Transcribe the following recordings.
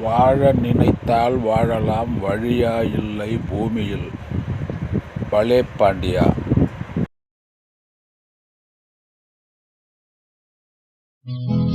வாழ நினைத்தால் வாழலாம் வழியா இல்லை பூமியில். பலே பாண்டியா. வாழ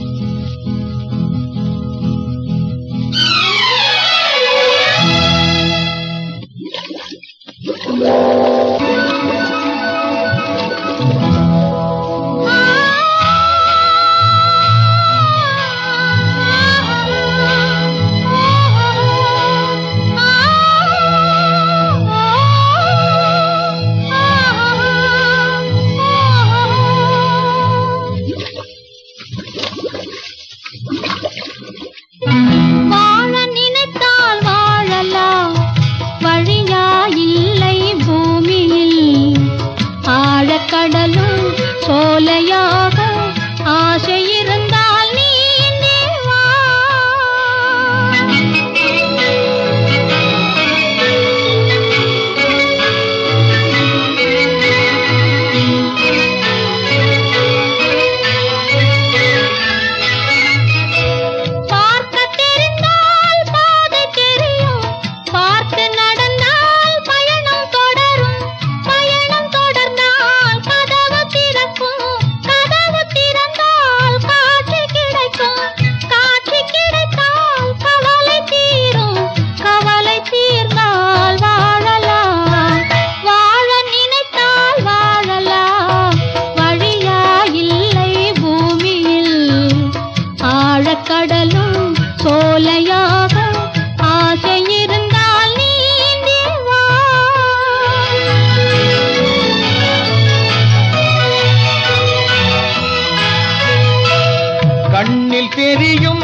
கண்ணில் தெரியும்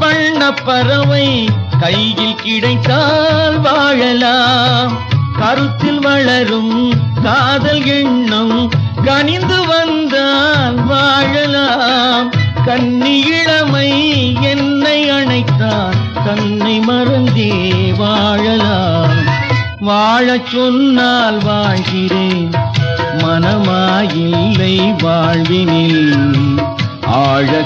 வண்ணப்பறவை கையில் கிடைத்தால் வாழலாம். கருத்தில் வளரும் காதல் எண்ணம் கனிந்து வந்தால் வாழலாம். கன்னி இளமை என்னை அணைத்தால் தன்னை மறந்தே வாழலாம். வாழச் சொன்னால் வாழ்கிறேன் மனமாயில்லை வாழ்வினில்.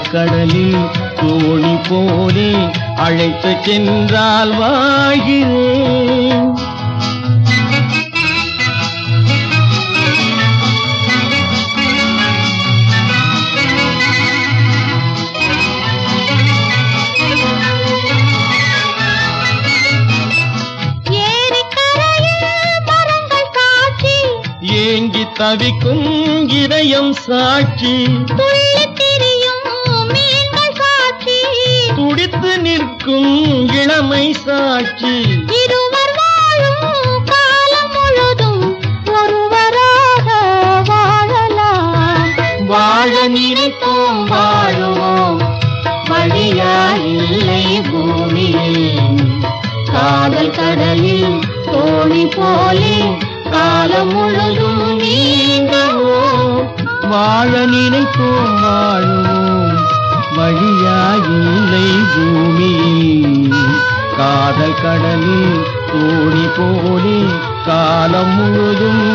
ஆழக்கடலில் தோணி போலே அழைத்து சென்றால் வாழ்கிறேன் ஏங்கி தவிக்கும் இதயம் சாட்சி. துடித்து நிற்கும் இளமை சாட்சி. இருவர் வாழும் காலம் முழுதும் ஒருவராக வாழலாம். வாழ நினைப்போம் வாழுவோம். வழியா இல்லை பூமியில் காதல் கடலில் தோணி போலே காலம் முழுதும் நீங்குவோம். வாழ நினைப்போம் வாழுவோம். வழியாயில்லை பூமியில். காதல் கடலில் தோணி போலே காலம் முழுதும்